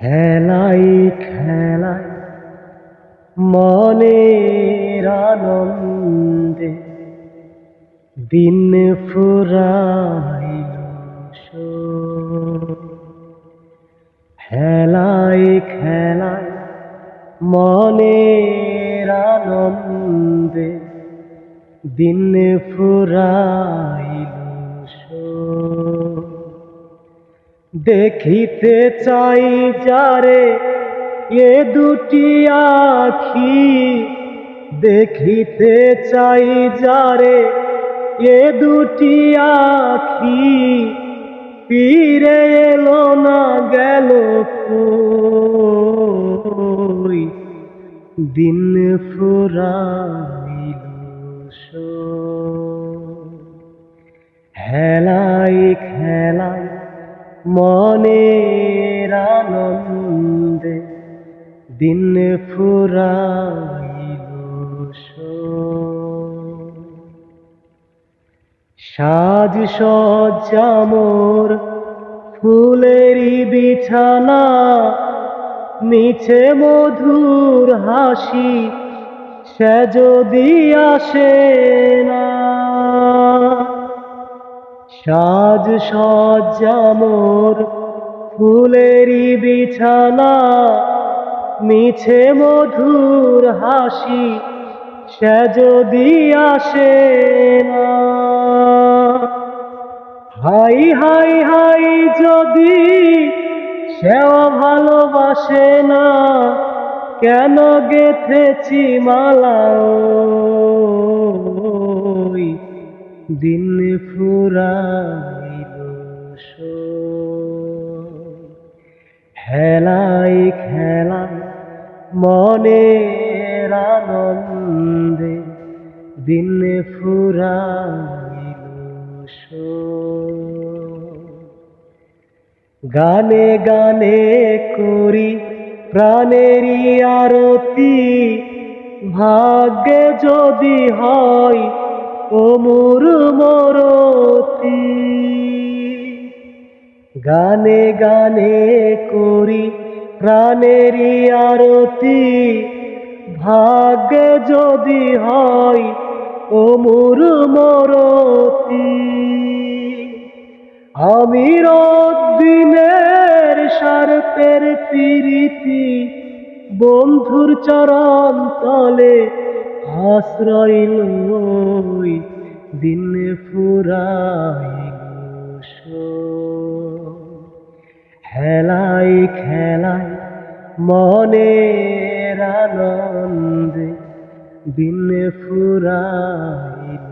হেলাই খেলাই মনের আনন্দে দিন ফুরাইল হেলাই খেলাই মনের আনন্দে দিন ফুরাইল দেখিতে চাই যারে এ দুটি আখি। দেখিতে চাই যারে এ দুটি আখি। ফিরে এলো না, গেল কই? দিন ফুরাইল হেলাই খেলাই মনের আনন্দে দিন ফুরাইল সাজ সজ্জা মোর ফুলেরই বিছানা, মিছে মধুর হাসি সে যদি আসে না। সাজ সজ্জা মোর ফুলেরই বিছানা, মিছে মধুর হাসি সে যদি আসে না। হাই হাই হাই যদি সেও ভালোবাসে না, কেন গেথেছি মালা দিন ফুরাইল হেলাই খেলাই মনে আনন্দে, দিন ফুরাইল গানে গানে করি প্রাণেরই আরতি, ভাগ্যে যদি হয় ওমর মরতি। গানে গানে করি প্রাণেরই আরতি। ভাগ্যে যদি হয় ওমর মরতি। আমি দিনের স্বার্থের প্রীতি, বন্ধুর চরণ তলে আশ্রয় লই দিন ফুরাইল হেলাই খেলাই মনে আনন্দে দিন ফুরাইল